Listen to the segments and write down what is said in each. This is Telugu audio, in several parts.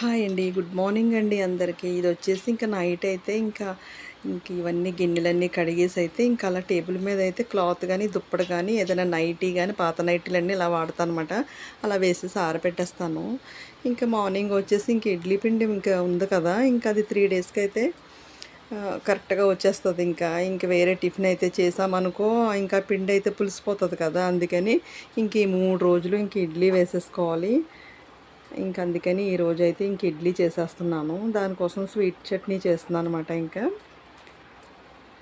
హాయ్ అండి. గుడ్ మార్నింగ్ అండి అందరికీ. ఇది వచ్చేసి ఇంకా నైట్ అయితే ఇంకా ఇంక ఇవన్నీ గిన్నెలన్నీ కడిగేసి అయితే ఇంకా అలా టేబుల్ మీద అయితే క్లాత్ కానీ దుప్పటి కానీ ఏదైనా నైటీ కానీ పాత నైటీలన్నీ ఇలా వాడతాను అనమాట అలా వేసేసి ఆరబెట్టేస్తాను ఇంకా మార్నింగ్ వచ్చేసి ఇంక ఇడ్లీ పిండి ఇంకా ఉంది కదా ఇంకా అది త్రీ డేస్కి అయితే కరెక్ట్గా వచ్చేస్తుంది ఇంకా. ఇంక వేరే టిఫిన్ అయితే చేసామనుకో ఇంకా పిండి అయితే పులిసిపోతుంది కదా అందుకని ఇంక ఈ మూడు రోజులు ఇంక ఇడ్లీ వేసేసుకోవాలి. ఇంక అందుకని ఈరోజు అయితే ఇంక ఇడ్లీ చేసేస్తున్నాను. దానికోసం స్వీట్ చట్నీ చేస్తున్నాను అనమాట ఇంకా.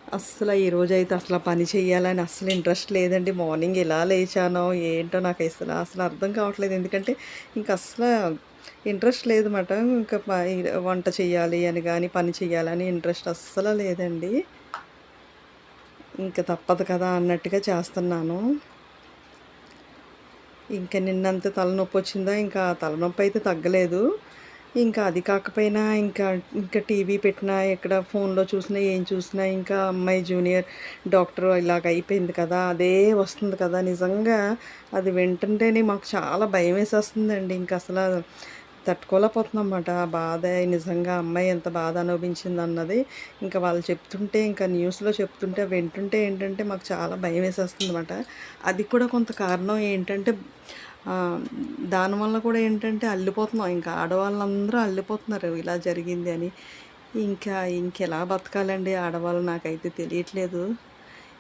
అస్సలు ఈ అయితే అసలు పని చేయాలని అస్సలు ఇంట్రెస్ట్ లేదండి. మార్నింగ్ ఎలా లేచానో ఏంటో నాకు అసలు అసలు అర్థం కావట్లేదు. ఎందుకంటే ఇంక అసలు ఇంట్రెస్ట్ లేదన్నమాట. ఇంకా వంట చేయాలి అని కానీ పని చేయాలని ఇంట్రెస్ట్ అస్సలు లేదండి. ఇంకా తప్పదు కదా అన్నట్టుగా చేస్తున్నాను. ఇంకా నిన్నంత తలనొప్పి వచ్చిందా? ఇంకా తలనొప్పి అయితే తగ్గలేదు. ఇంకా అది కాకపోయినా ఇంకా ఇంకా టీవీ పెట్టినా ఎక్కడ ఫోన్లో చూసినా ఏం చూసినా ఇంకా అమ్మాయి జూనియర్ డాక్టర్ ఇలాగ అయిపోయింది కదా అదే వస్తుంది కదా. నిజంగా అది వింటుంటేనే మాకు చాలా భయం వేసేస్తుందండి. ఇంకా అసలు తట్టుకోలేకపోతున్నాం బాధ నిజంగా అమ్మాయి ఎంత బాధ అనుభవించింది అన్నది ఇంకా వాళ్ళు చెప్తుంటే ఇంకా న్యూస్లో చెప్తుంటే వింటుంటే ఏంటంటే మాకు చాలా భయం వేసేస్తుంది అనమాట అది కూడా కొంత కారణం ఏంటంటే దానివల్ల కూడా ఏంటంటే అల్లిపోతున్నాం. ఇంకా ఆడవాళ్ళందరూ అల్లిపోతున్నారు. ఇలా జరిగింది అని. ఇంకా ఇంకెలా బతకాలండి ఆడవాళ్ళు నాకైతే తెలియట్లేదు.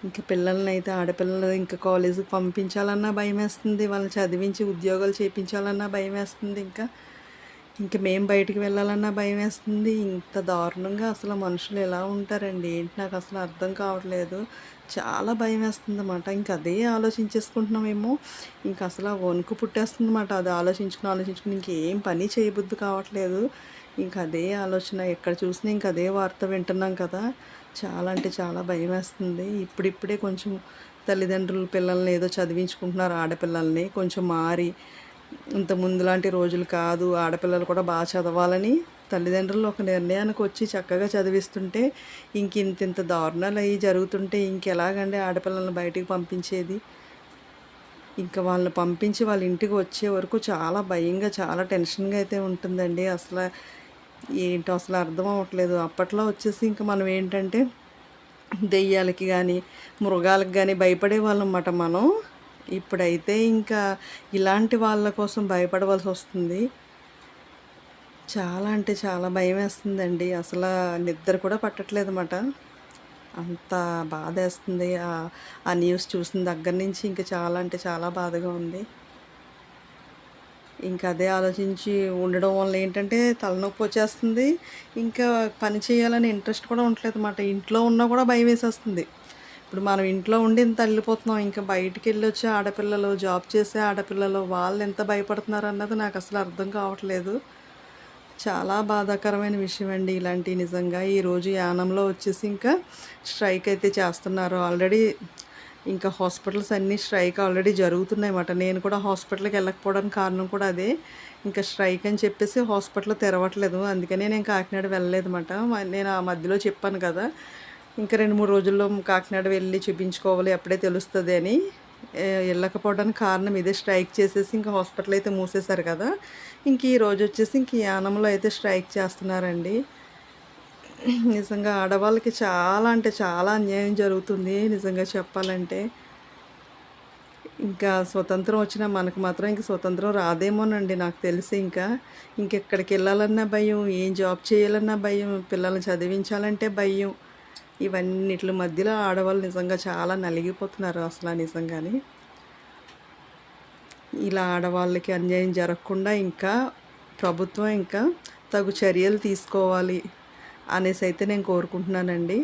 ఇంకా పిల్లల్ని అయితే ఆడపిల్లలు ఇంకా కాలేజీకి పంపించాలన్నా భయం వేస్తుంది. వాళ్ళని చదివించి ఉద్యోగాలు చేయించాలన్నా భయం వేస్తుంది. ఇంకా ఇంక మేము బయటికి వెళ్ళాలన్నా భయం వేస్తుంది ఇంత దారుణంగా అసలు మనుషులు ఎలా ఉంటారండి? ఏంటి నాకు అసలు అర్థం కావట్లేదు. చాలా భయం వేస్తుంది అన్నమాట ఇంక అదే ఆలోచించేసుకుంటున్నామేమో. ఇంక అసలు ఆ వణుకు పుట్టేస్తుంది అన్నమాట అది ఆలోచించుకుని ఆలోచించుకుని ఇంకేం పని చేయబుద్ధి కావట్లేదు. ఇంక అదే ఆలోచన. ఎక్కడ చూసినా ఇంక అదే వార్త వింటున్నాం కదా. చాలా అంటే చాలా భయం వేస్తుంది ఇప్పుడిప్పుడే కొంచెం తల్లిదండ్రులు పిల్లల్ని ఏదో చదివించుకుంటున్నారు ఆడపిల్లల్ని. కొంచెం మారి ఇంత ముందు లాంటి రోజులు కాదు. ఆడపిల్లలు కూడా బాగా చదవాలని తల్లిదండ్రులు ఒక నిర్ణయానికి వచ్చి చక్కగా చదివిస్తుంటే ఇంక ఇంత ఇంత దారుణాలు అవి జరుగుతుంటే ఇంకెలాగండి ఆడపిల్లల్ని బయటికి పంపించేది? ఇంకా వాళ్ళని పంపించి వాళ్ళ ఇంటికి వచ్చే వరకు చాలా భయంగా చాలా టెన్షన్గా అయితే ఉంటుందండి. అసలు ఏంటో అసలు అర్థం అవ్వట్లేదు. అప్పట్లో వచ్చేసి ఇంకా మనం ఏంటంటే దెయ్యాలకి కానీ మృగాలకు కానీ భయపడే వాళ్ళం అన్నమాట మనం. ఇప్పుడైతే ఇంకా ఇలాంటి వాళ్ళ కోసం భయపడవలసి వస్తుంది. చాలా అంటే చాలా భయం వేస్తుందండి అసలు నిద్ర కూడా పట్టట్లేదు అన్నమాట అంత బాధ వేస్తుంది ఆ- న్యూస్ చూసిన దగ్గర నుంచి ఇంకా చాలా అంటే చాలా బాధగా ఉంది. ఇంకా అదే ఆలోచించి ఉండడం వల్ల ఏంటంటే తలనొప్పి వచ్చేస్తుంది. ఇంకా పని చేయాలని ఇంట్రెస్ట్ కూడా ఉండట్లేదు అన్నమాట ఇంట్లో ఉన్నా కూడా భయం వేసేస్తుంది. ఇప్పుడు మనం ఇంట్లో ఉండి ఇంత అల్లిపోతున్నాం. ఇంకా బయటికి వెళ్ళి వచ్చే ఆడపిల్లలు జాబ్ చేసే ఆడపిల్లలు వాళ్ళు ఎంత భయపడుతున్నారు అన్నది నాకు అసలు అర్థం కావట్లేదు. చాలా బాధాకరమైన విషయం అండి ఇలాంటి నిజంగా. ఈరోజు యానంలో వచ్చేసి ఇంకా స్ట్రైక్ అయితే చేస్తున్నారు. ఆల్రెడీ ఇంకా హాస్పిటల్స్ అన్నీ స్ట్రైక్ ఆల్రెడీ జరుగుతున్నాయి అన్నమాట. నేను కూడా హాస్పిటల్కి వెళ్ళకపోవడానికి కారణం కూడా అదే. ఇంకా స్ట్రైక్ అని చెప్పేసి హాస్పిటల్ తెరవట్లేదు. అందుకనే నేను కాకినాడ వెళ్ళలేదు అనమాట నేను ఆ మధ్యలో చెప్పాను కదా ఇంకా రెండు మూడు రోజుల్లో కాకినాడ వెళ్ళి చూపించుకోవాలి అప్పుడే తెలుస్తుంది అని. వెళ్ళకపోవడానికి కారణం ఇదే స్ట్రైక్ చేసేసి ఇంకా హాస్పిటల్ అయితే మూసేశారు కదా. ఇంక ఈ రోజు వచ్చేసి ఇంక యానంలో అయితే స్ట్రైక్ చేస్తున్నారండి. నిజంగా ఆడవాళ్ళకి చాలా అంటే చాలా అన్యాయం జరుగుతుంది నిజంగా చెప్పాలంటే. ఇంకా స్వతంత్రం వచ్చినా మనకు మాత్రం ఇంక స్వతంత్రం రాదేమోనండి నాకు తెలిసి ఇంకా. ఇంకెక్కడికి వెళ్ళాలన్నా భయం ఏం జాబ్ చేయాలన్నా భయం పిల్లల్ని చదివించాలంటే భయం. ఇవన్నిటి మధ్యలో ఆడవాళ్ళు నిజంగా చాలా నలిగిపోతున్నారు అసలు నిజంగానే. ఇలా ఆడవాళ్ళకి అన్యాయం జరగకుండా ఇంకా ప్రభుత్వం ఇంకా తగు చర్యలు తీసుకోవాలి అనేసి అయితే నేను కోరుకుంటున్నానండి.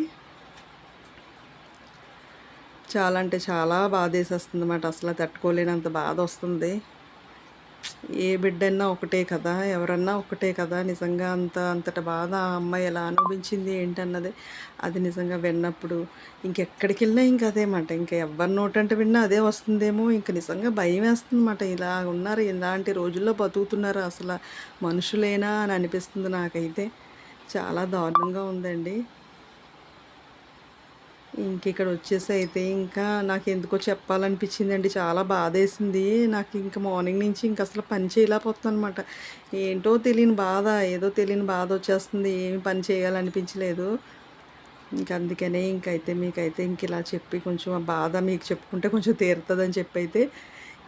చాలా అంటే చాలా బాధ వేసేస్తుంది అన్నమాట అసలు తట్టుకోలేనంత బాధ వస్తుంది. ఏ బిడ్డన్నా ఒకటే కదా ఎవరన్నా ఒకటే కదా నిజంగా అంత అంతట బాధ ఆ అమ్మాయి ఎలా అనుభవించింది ఏంటన్నది అది నిజంగా విన్నప్పుడు ఇంకెక్కడికి వెళ్ళినా ఇంకా అదే మాట. ఇంకా ఎవరి నోటంటే విన్నా అదే వస్తుందేమో ఇంకా నిజంగా భయం వేస్తుంది అన్నమాట ఇలా ఉన్నారు ఇలాంటి రోజుల్లో బతుకుతున్నారు అసలు మనుషులేనా అని అనిపిస్తుంది నాకైతే. చాలా దారుణంగా ఉందండి. ఇంక ఇక్కడ వచ్చేసి అయితే ఇంకా నాకు ఎందుకో చెప్పాలనిపించిందండి. చాలా బాధేసింది. నాకు ఇంక మార్నింగ్ నుంచి ఇంక అసలు పని చేయలేకపోతుందనమాట అనమాట ఏంటో తెలియని బాధ ఏదో తెలియని బాధ వచ్చేస్తుంది. ఏమి పని చేయాలనిపించలేదు. ఇంక అందుకనే ఇంకైతే మీకైతే ఇంక ఇలా చెప్పి కొంచెం ఆ బాధ మీకు చెప్పుకుంటే కొంచెం తీరుతుందని చెప్పి అయితే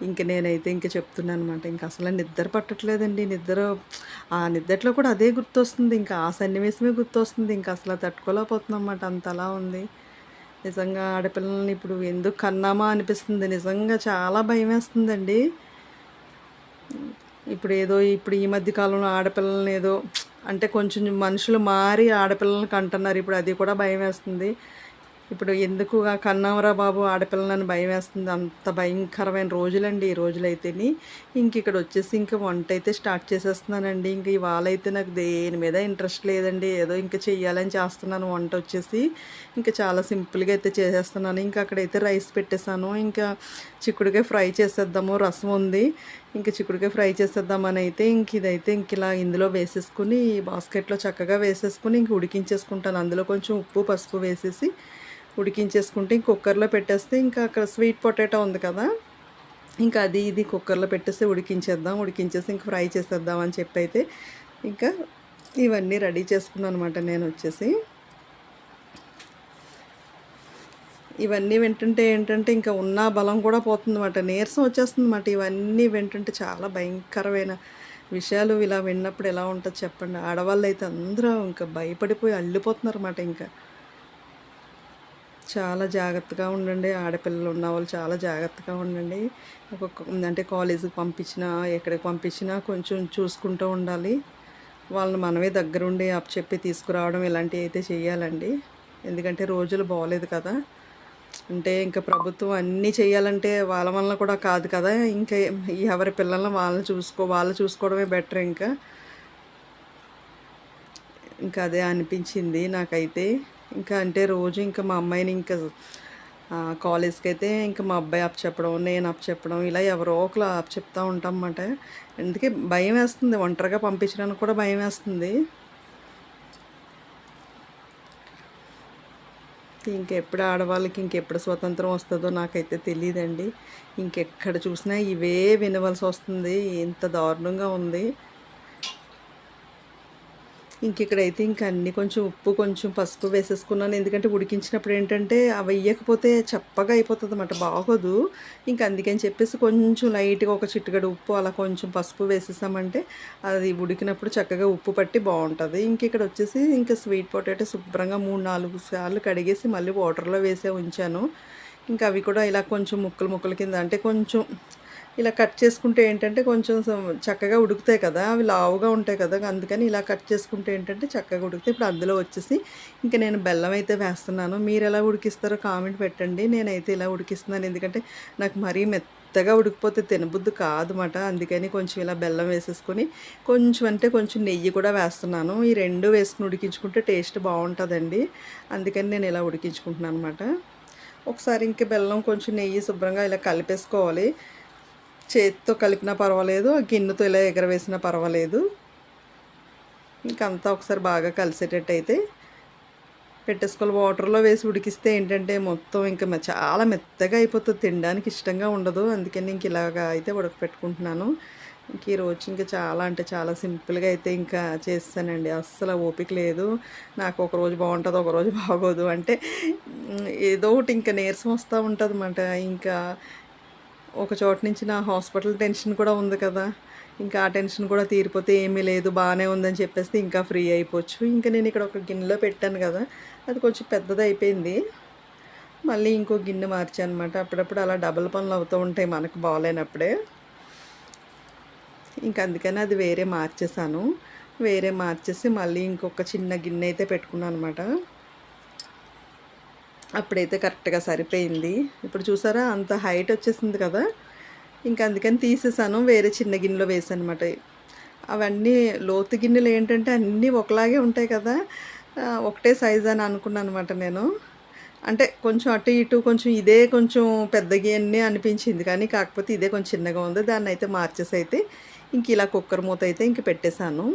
ఇంక నేనైతే ఇంక చెప్తున్నాను అనమాట ఇంక అసలు నిద్ర పట్టట్లేదండి. నిద్ర ఆ నిద్రలో కూడా అదే గుర్తొస్తుంది. ఇంకా ఆ సన్నివేశమే గుర్తొస్తుంది. ఇంకా అసలు తట్టుకోలేకపోతున్నాం అన్నమాట అంతలా ఉంది. నిజంగా ఆడపిల్లల్ని ఇప్పుడు ఎందుకు కన్నామా అనిపిస్తుంది. నిజంగా చాలా భయం వేస్తుందండి ఇప్పుడు ఏదో ఇప్పుడు ఈ మధ్య కాలంలో ఆడపిల్లల్ని ఏదో అంటే కొంచెం మనుషులు మారి ఆడపిల్లల్ని కంటున్నారు. ఇప్పుడు అది కూడా భయం వేస్తుంది ఇప్పుడు ఎందుకు ఆ కన్నావరా బాబు ఆడపిల్లలని భయం వేస్తుంది? అంత భయంకరమైన రోజులండి ఈ రోజులైతేని. ఇంక ఇక్కడ వచ్చేసి ఇంక వంట అయితే స్టార్ట్ చేసేస్తున్నానండి. ఇంక ఇవాళ అయితే నాకు దేని మీద ఇంట్రెస్ట్ లేదండి. ఏదో ఇంకా చెయ్యాలని చేస్తున్నాను వంట వచ్చేసి. ఇంకా చాలా సింపుల్గా అయితే చేసేస్తున్నాను. ఇంకా అక్కడైతే రైస్ పెట్టేశాను. ఇంకా చిక్కుడుకాయ ఫ్రై చేసేద్దాము. రసం ఉంది. ఇంకా చిక్కుడుకాయ ఫ్రై చేసేద్దామని అయితే ఇంక ఇదైతే ఇంక ఇలా ఇందులో వేసేసుకుని బాస్కెట్లో చక్కగా వేసేసుకుని ఇంక ఉడికించేసుకుంటాను. అందులో కొంచెం ఉప్పు పసుపు వేసేసి ఉడికించేసుకుంటే ఇంక కుక్కర్లో పెట్టేస్తే ఇంకా అక్కడ స్వీట్ పొటాటో ఉంది కదా ఇంకా అది ఇది కుక్కర్లో పెట్టేస్తే ఉడికించేద్దాం ఉడికించేసి ఇంకా ఫ్రై చేసేద్దాం అని చెప్పి అయితే ఇంకా ఇవన్నీ రెడీ చేసుకున్నాను అనమాట నేను వచ్చేసి. ఇవన్నీ వింటుంటే ఏంటంటే ఇంకా ఉన్న బలం కూడా పోతుందన్నమాట నీరసం వచ్చేస్తుందన్నమాట. ఇవన్నీ వింటుంటే చాలా భయంకరమైన విషయాలు ఇలా విన్నప్పుడు ఎలా ఉంటుంది చెప్పండి. ఆడవాళ్ళు అయితే అందరూ ఇంకా భయపడిపోయి అల్లిపోతున్నారన్నమాట ఇంకా. చాలా జాగ్రత్తగా ఉండండి. ఆడపిల్లలు ఉన్న వాళ్ళు చాలా జాగ్రత్తగా ఉండండి. ఒక అంటే కాలేజీకి పంపించినా ఎక్కడికి పంపించినా కొంచెం చూసుకుంటూ ఉండాలి. వాళ్ళని మనమే దగ్గరుండి అప్పచెప్పి తీసుకురావడం ఇలాంటివి అయితే చేయాలండి ఎందుకంటే రోజులు బాగోలేదు కదా. అంటే ఇంకా ప్రభుత్వం అన్నీ చేయాలంటే వాళ్ళ వల్ల కూడా కాదు కదా. ఇంకా ఎవరి పిల్లల్ని వాళ్ళని చూసుకో వాళ్ళు చూసుకోవడమే బెటర్ ఇంకా. ఇంకా అదే అనిపించింది నాకైతే. ఇంకా అంటే రోజు ఇంకా మా అమ్మాయిని ఇంకా కాలేజ్కి అయితే ఇంకా మా అబ్బాయి అప్ చెప్పడం నేను అప్ చెప్పడం ఇలా ఎవరో ఒకరు అప్ చెప్తూ ఉంటాం అన్నమాట అందుకే భయం వేస్తుంది ఒంటరిగా పంపించడానికి కూడా భయం వేస్తుంది. ఇంకెప్పుడు ఆడవాళ్ళకి ఇంకెప్పుడు స్వతంత్రం వస్తుందో నాకైతే తెలియదండి ఇంకెక్కడ చూసినా ఇవే వినవలసి వస్తుంది ఇంత దారుణంగా ఉంది. ఇంక ఇక్కడైతే ఇంక అన్నీ కొంచెం ఉప్పు కొంచెం పసుపు వేసేసుకున్నాను. ఎందుకంటే ఉడికించినప్పుడు ఏంటంటే అవి వేయకపోతే చప్పగా అయిపోతుంది అనమాట బాగోదు. ఇంక అందుకని చెప్పేసి కొంచెం లైట్గా ఒక చిట్టుగడు ఉప్పు అలా కొంచెం పసుపు వేసేసామంటే అది ఉడికినప్పుడు చక్కగా ఉప్పు పట్టి బాగుంటుంది. ఇంక ఇక్కడ వచ్చేసి ఇంకా స్వీట్ పొటాటో శుభ్రంగా మూడు నాలుగు సార్లు కడిగేసి మళ్ళీ వాటర్లో వేసే ఉంచాను. ఇంకా అవి కూడా ఇలా కొంచెం ముక్కలు ముక్కల కింద అంటే కొంచెం ఇలా కట్ చేసుకుంటే ఏంటంటే కొంచెం చక్కగా ఉడుకుతాయి కదా అవి లావుగా ఉంటాయి కదా అందుకని ఇలా కట్ చేసుకుంటే ఏంటంటే చక్కగా ఉడికితే ఇప్పుడు అందులో వచ్చేసి ఇంకా నేను బెల్లం అయితే వేస్తున్నాను. మీరు ఎలా ఉడికిస్తారో కామెంట్ పెట్టండి. నేనైతే ఇలా ఉడికిస్తున్నాను. ఎందుకంటే నాకు మరీ మెత్తగా ఉడికిపోతే తినబుద్దు కాదన్నమాట. అందుకని కొంచెం ఇలా బెల్లం వేసేసుకొని కొంచెం అంటే కొంచెం నెయ్యి కూడా వేస్తున్నాను. ఈ రెండు వేసుకుని ఉడికించుకుంటే టేస్ట్ బాగుంటుందండి. అందుకని నేను ఇలా ఉడికించుకుంటున్నాను అనమాట ఒకసారి ఇంక బెల్లం కొంచెం నెయ్యి శుభ్రంగా ఇలా కలిపేసుకోవాలి. చేతితో కలిపినా పర్వాలేదు గిన్నెతో ఇలా ఎగరవేసినా పర్వాలేదు. ఇంకంతా ఒకసారి బాగా కలిసేటట్టు అయితే పెట్టేసుకోవాలి వాటర్లో వేసి ఉడికిస్తే ఏంటంటే మొత్తం ఇంకా చాలా మెత్తగా అయిపోతుంది. తినడానికి ఇష్టంగా ఉండదు. అందుకని ఇంక ఇలాగా అయితే ఉడకపెట్టుకుంటున్నాను. ఇంక ఈరోజు ఇంకా చాలా అంటే చాలా సింపుల్గా అయితే ఇంకా చేస్తానండి. అస్సలు ఓపిక లేదు. నాకు ఒక రోజు బాగుంటుంది ఒక రోజు బాగోదు అంటే ఏదో ఒకటి ఇంకా నీరసం వస్తూ ఉంటుంది ఇంకా ఒక చోట నుంచి నా హాస్పిటల్ టెన్షన్ కూడా ఉంది కదా. ఇంకా ఆ టెన్షన్ కూడా తీరిపోతే ఏమీ లేదు బాగానే ఉందని చెప్పేస్తే ఇంకా ఫ్రీ అయిపోవచ్చు. ఇంకా నేను ఇక్కడ ఒక గిన్నెలో పెట్టాను కదా అది కొంచెం పెద్దది అయిపోయింది. మళ్ళీ ఇంకో గిన్నె మార్చాను అనమాట అప్పుడప్పుడు అలా డబల్ పనులు అవుతూ ఉంటాయి మనకు బాగాలేనప్పుడే. ఇంకా అందుకని అది వేరే మార్చేసాను వేరే మార్చేసి మళ్ళీ ఇంకొక చిన్న గిన్నె అయితే పెట్టుకున్నాను అనమాట అప్పుడైతే కరెక్ట్గా సరిపోయింది. ఇప్పుడు చూసారా అంత హైట్ వచ్చేసింది కదా. ఇంకా అందుకని తీసేసాను. వేరే చిన్న గిన్నెలో వేసాను అనమాట అవన్నీ లోతు గిన్నెలు ఏంటంటే అన్నీ ఒకలాగే ఉంటాయి కదా. ఒకటే సైజ్ అని అనుకున్నాను అనమాట నేను. అంటే కొంచెం అటు ఇటు కొంచెం ఇదే కొంచెం పెద్ద గిన్నె అనిపించింది. కానీ కాకపోతే ఇదే కొంచెం చిన్నగా ఉంది. దాన్ని అయితే మార్చేసి అయితే ఇంక ఇలా కుక్కర్ మూత అయితే ఇంక పెట్టేశాను.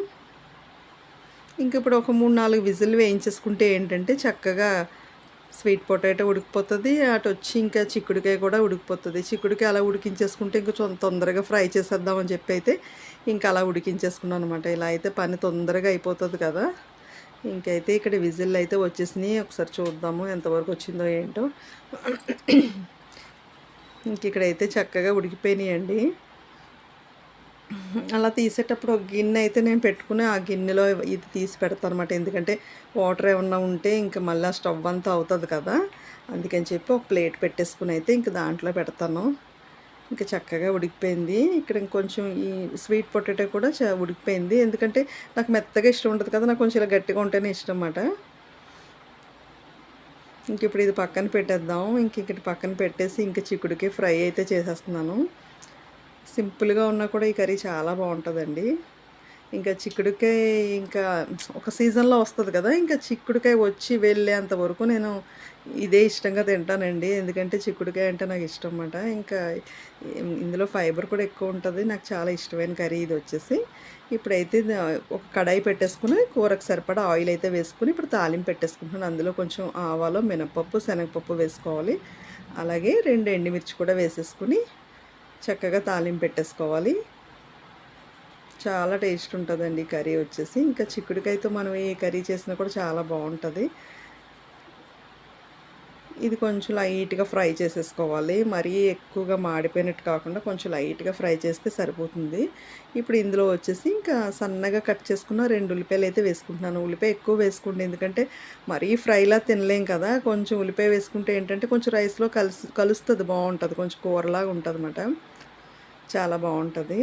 ఇంక ఇప్పుడు ఒక మూడు నాలుగు విజిల్ వేయించేసుకుంటే ఏంటంటే చక్కగా స్వీట్ పొటాటో ఉడికిపోతుంది అటు వచ్చి ఇంకా చిక్కుడుకాయ కూడా ఉడికిపోతుంది. చిక్కుడుకాయ అలా ఉడికించేసుకుంటే ఇంకా తొందరగా ఫ్రై చేసేద్దామని చెప్పి అయితే ఇంకా అలా ఉడికించేసుకున్నాను అనమాట ఇలా అయితే పని తొందరగా అయిపోతుంది కదా. ఇంకైతే ఇక్కడ విజిల్ అయితే వచ్చేసినాయి. ఒకసారి చూద్దాము ఎంతవరకు వచ్చిందో ఏంటో. ఇంక ఇక్కడైతే చక్కగా ఉడికిపోయినాయండి. అలా తీసేటప్పుడు ఒక గిన్నె అయితే నేను పెట్టుకుని ఆ గిన్నెలో ఇది తీసి పెడతాను అనమాట ఎందుకంటే వాటర్ ఏమన్నా ఉంటే ఇంకా మళ్ళీ ఆ స్టవ్ అంతా అవుతుంది కదా. అందుకని చెప్పి ఒక ప్లేట్ పెట్టేసుకుని అయితే ఇంక దాంట్లో పెడతాను. ఇంకా చక్కగా ఉడికిపోయింది. ఇక్కడ ఇంకొంచెం ఈ స్వీట్ పొటాటో కూడా చ- ఉడికిపోయింది. ఎందుకంటే నాకు మెత్తగా ఇష్టం ఉంటుంది కదా. నాకు కొంచెం ఇలా గట్టిగా ఉంటేనే ఇష్టం అన్నమాట. ఇంక ఇప్పుడు ఇది పక్కన పెట్టేద్దాం. ఇంక ఇక్కడ పక్కన పెట్టేసి ఇంక చిక్కుడుకి ఫ్రై అయితే చేసేస్తున్నాను. సింపుల్గా ఉన్నా కూడా ఈ కర్రీ చాలా బాగుంటుందండి. ఇంకా చిక్కుడుకాయ ఇంకా ఒక సీజన్లో వస్తుంది కదా ఇంకా చిక్కుడుకాయ వచ్చి వెళ్ళేంత వరకు నేను ఇదే ఇష్టంగా తింటానండి. ఎందుకంటే చిక్కుడుకాయ అంటే నాకు ఇష్టం అన్నమాట ఇంకా ఇందులో ఫైబర్ కూడా ఎక్కువ ఉంటుంది. నాకు చాలా ఇష్టమైన కర్రీ ఇది వచ్చేసి. ఇప్పుడైతే ఒక కడాయి పెట్టేసుకుని కూరకు సరిపడా ఆయిల్ అయితే వేసుకుని ఇప్పుడు తాలింపు పెట్టేసుకుంటున్నాను. అందులో కొంచెం ఆవాలు మినపప్పు శనగపప్పు వేసుకోవాలి. అలాగే రెండు ఎండుమిర్చి కూడా వేసేసుకుని చక్కగా తాలింపు పెట్టేసుకోవాలి. చాలా టేస్ట్ ఉంటుందండి కర్రీ వచ్చేసి. ఇంకా చిక్కుడుకాయతో మనం ఏ కర్రీ చేసినా కూడా చాలా బాగుంటుంది. ఇది కొంచెం లైట్గా ఫ్రై చేసేసుకోవాలి. మరీ ఎక్కువగా మాడిపోయినట్టు కాకుండా కొంచెం లైట్గా ఫ్రై చేస్తే సరిపోతుంది. ఇప్పుడు ఇందులో వచ్చేసి ఇంకా సన్నగా కట్ చేసుకున్న రెండు ఉల్లిపాయలు అయితే వేసుకుంటున్నాను. ఉల్లిపాయ ఎక్కువ వేసుకోండి. ఎందుకంటే మరీ ఫ్రైలా తినలేం కదా. కొంచెం ఉల్లిపాయ వేసుకుంటే ఏంటంటే కొంచెం రైస్లో కలిసి కలుస్తుంది బాగుంటుంది. కొంచెం కూరలాగా ఉంటుంది అన్నమాట చాలా బాగుంటుంది.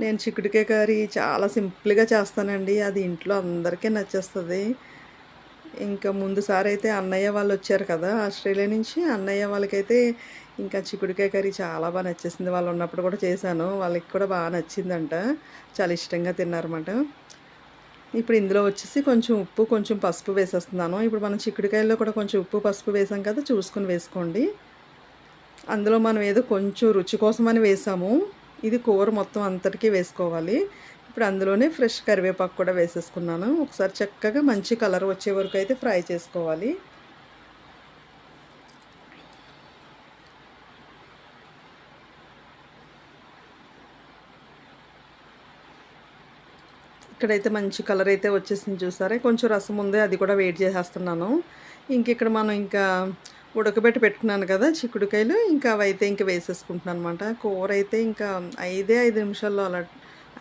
నేను చిక్కుడుకాయ కర్రీ చాలా సింపుల్గా చేస్తానండి. అది ఇంట్లో అందరికీ నచ్చేస్తుంది. ఇంకా ముందుసారి అయితే అన్నయ్య వాళ్ళు వచ్చారు కదా ఆస్ట్రేలియా నుంచి. అన్నయ్య వాళ్ళకైతే ఇంకా చిక్కుడుకాయ కర్రీ చాలా బాగా నచ్చేసింది. వాళ్ళు ఉన్నప్పుడు కూడా చేశాను. వాళ్ళకి కూడా బాగా నచ్చిందంట. చాలా ఇష్టంగా తిన్నారన్నమాట. ఇప్పుడు ఇందులో వచ్చేసి కొంచెం ఉప్పు కొంచెం పసుపు వేసేస్తున్నాను. ఇప్పుడు మనం చిక్కుడుకాయల్లో కూడా కొంచెం ఉప్పు పసుపు వేసాం కదా చూసుకొని వేసుకోండి. అందులో మనం ఏదో కొంచెం రుచి కోసమని వేసాము. ఇది కూర మొత్తం అంతటికీ వేసుకోవాలి. ఇప్పుడు అందులోనే ఫ్రెష్ కరివేపాకు కూడా వేసేసుకున్నాను. ఒకసారి చక్కగా మంచి కలర్ వచ్చే వరకు అయితే ఫ్రై చేసుకోవాలి. ఇక్కడైతే మంచి కలర్ అయితే వచ్చేసింది చూసారా? కొంచెం రసం ఉంది అది కూడా వెయిట్ చేసేస్తున్నాను. ఇంక ఇక్కడ మనం ఇంకా ఉడకబెట్టి పెట్టుకున్నాను కదా చిక్కుడుకాయలు. ఇంకా అవి అయితే ఇంకా వేసేసుకుంటున్నాను అనమాట కూర అయితే ఇంకా ఐదే ఐదు నిమిషాల్లో అలా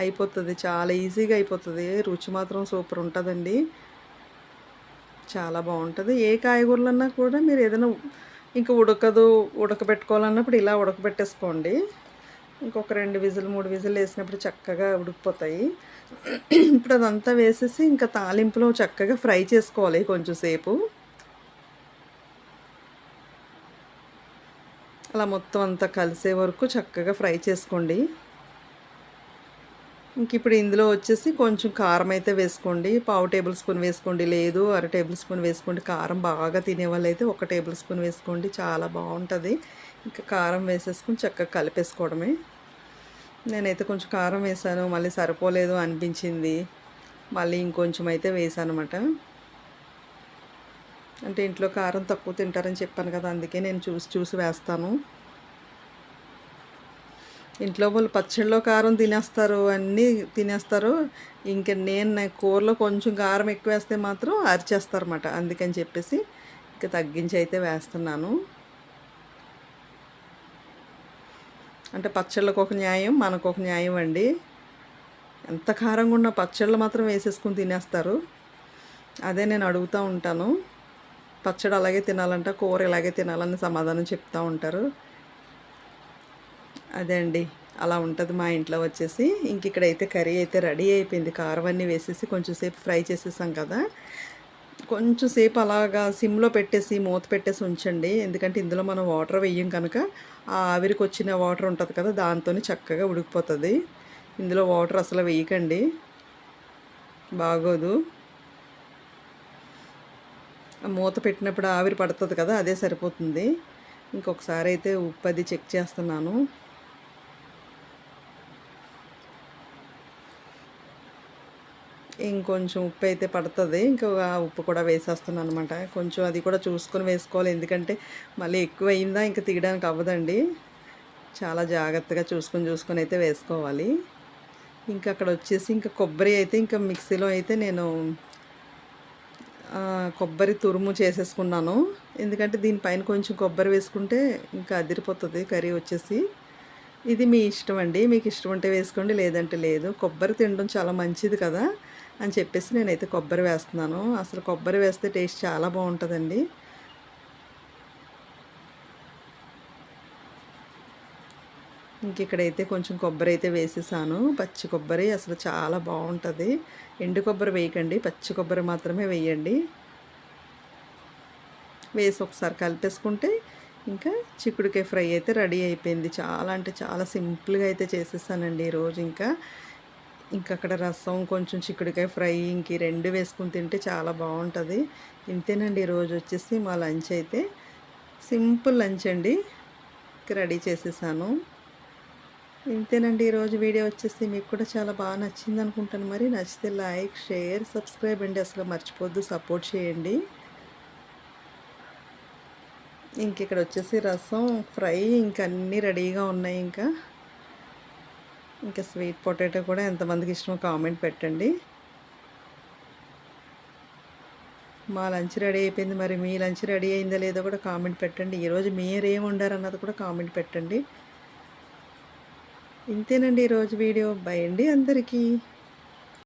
అయిపోతుంది. చాలా ఈజీగా అయిపోతుంది. రుచి మాత్రం సూపర్ ఉంటుందండి. చాలా బాగుంటుంది. ఏ కాయగూరలన్నా కూడా మీరు ఏదైనా ఇంకా ఉడకదు ఉడకబెట్టుకోవాలన్నప్పుడు ఇలా ఉడకబెట్టేసుకోండి. ఇంకొక రెండు విజిల్ మూడు విజిల్ వేసినప్పుడు చక్కగా ఉడికిపోతాయి. ఇప్పుడు అదంతా వేసేసి ఇంకా తాలింపులో చక్కగా ఫ్రై చేసుకోవాలి కొంచెం సేపు. అలా మొత్తం అంతా కలిసే వరకు చక్కగా ఫ్రై చేసుకోండి. ఇంక ఇప్పుడు ఇందులో వచ్చేసి కొంచెం కారం అయితే వేసుకోండి. పావు టేబుల్ స్పూన్ వేసుకోండి. లేదు అర టేబుల్ స్పూన్ వేసుకోండి. కారం బాగా తినే వాళ్ళైతే ఒక టేబుల్ స్పూన్ వేసుకోండి. చాలా బాగుంటుంది. ఇంకా కారం వేసేసుకుని చక్కగా కలిపేసుకోవడమే. నేనైతే కొంచెం కారం వేసాను. మళ్ళీ సరిపోలేదు అనిపించింది. మళ్ళీ ఇంకొంచెం అయితే వేసాను అనమాట అంటే ఇంట్లో కారం తక్కువ తింటారని చెప్పాను కదా అందుకే నేను చూసి చూసి వేస్తాను. ఇంట్లో వాళ్ళు పచ్చడిలో కారం తినేస్తారు అన్నీ తినేస్తారు. ఇంకా నేను నా కూరలో కొంచెం కారం ఎక్కువ వేస్తే మాత్రం అరిచేస్తారన్నమాట. అందుకని చెప్పేసి ఇంకా తగ్గించి అయితే వేస్తున్నాను. అంటే పచ్చళ్ళకు ఒక న్యాయం మనకు ఒక న్యాయం అండి. ఎంత కారంగా ఉన్న పచ్చళ్ళు మాత్రం వేసేసుకుని తినేస్తారు. అదే నేను అడుగుతూ ఉంటాను. పచ్చడి అలాగే తినాలంట కూర ఇలాగే తినాలని సమాధానం చెప్తూ ఉంటారు. అదే అండి అలా ఉంటుంది మా ఇంట్లో వచ్చేసి. ఇంక ఇక్కడైతే కర్రీ అయితే రెడీ అయిపోయింది. కారం అన్నీ వేసేసి కొంచెం సేపు ఫ్రై చేసేసాం కదా. కొంచెం సేపు అలాగా సిమ్లో పెట్టేసి మూత పెట్టేసి ఉంచండి. ఎందుకంటే ఇందులో మనం వాటర్ వేయం కనుక ఆ ఆవిరికి వచ్చిన వాటర్ ఉంటుంది కదా దాంతో చక్కగా ఉడికిపోతుంది. ఇందులో వాటర్ అసలు వేయకండి. బాగోదు. మూత పెట్టినప్పుడు ఆవిరి పడుతుంది కదా అదే సరిపోతుంది. ఇంకొకసారి అయితే ఉప్పు అది చెక్ చేస్తున్నాను. ఇంకొంచెం ఉప్పు అయితే పడుతుంది. ఇంకా ఉప్పు కూడా వేసేస్తున్నాను అనమాట కొంచెం అది కూడా చూసుకొని వేసుకోవాలి. ఎందుకంటే మళ్ళీ ఎక్కువ అయిందా ఇంకా తీయడానికి అవ్వదండి. చాలా జాగ్రత్తగా చూసుకొని చూసుకొని అయితే వేసుకోవాలి. ఇంకా అక్కడ వచ్చేసి ఇంకా కొబ్బరి అయితే ఇంకా మిక్సీలో అయితే నేను కొబ్బరి తురుము చేసేసుకున్నాను. ఎందుకంటే దీనిపైన కొంచెం కొబ్బరి వేసుకుంటే ఇంకా అదిరిపోతుంది కర్రీ వచ్చేసి. ఇది మీ ఇష్టం అండి. మీకు ఇష్టం ఉంటే వేసుకోండి లేదంటే లేదు. కొబ్బరి తినడం చాలా మంచిది కదా అని చెప్పేసి నేనైతే కొబ్బరి వేస్తున్నాను. అసలు కొబ్బరి వేస్తే టేస్ట్ చాలా బాగుంటుందండి. ఇంక ఇక్కడైతే కొంచెం కొబ్బరి అయితే వేసేసాను. పచ్చి కొబ్బరి అసలు చాలా బాగుంటుంది ఎండు కొబ్బరి వేయకండి. పచ్చి కొబ్బరి మాత్రమే వేయండి. వేసి ఒకసారి కలిపేసుకుంటే ఇంకా చిక్కుడుకాయ ఫ్రై అయితే రెడీ అయిపోయింది. చాలా అంటే చాలా సింపుల్గా అయితే చేసేసానండి ఈరోజు ఇంకా ఇంకా. అక్కడ రసం కొంచెం చిక్కుడుకాయ ఫ్రై ఇంక రెండు వేసుకుని తింటే చాలా బాగుంటుంది ఇంతేనండి ఈరోజు వచ్చేసి మా లంచ్ అయితే. సింపుల్ లంచ్ అండి. రెడీ చేసేసాను. ఇంతేనండి ఈరోజు వీడియో వచ్చేసి మీకు కూడా చాలా బాగా నచ్చింది అనుకుంటాను. మరి నచ్చితే లైక్ షేర్ సబ్స్క్రైబ్ అండి. అసలు మర్చిపోద్దు సపోర్ట్ చేయండి. ఇంక ఇక్కడ వచ్చేసి రసం ఫ్రై ఇంకా అన్నీ రెడీగా ఉన్నాయి ఇంకా. ఇంకా స్వీట్ పొటాటో కూడా ఎంతమందికి ఇష్టమో కామెంట్ పెట్టండి. మా లంచ్ రెడీ అయిపోయింది. మరి మీ లంచ్ రెడీ అయిందో లేదో కూడా కామెంట్ పెట్టండి. ఈరోజు మీరు ఏమి వండారు అన్నది కూడా కామెంట్ పెట్టండి. ఇంతేనండి ఈరోజు వీడియో. బై అండి అందరికీ.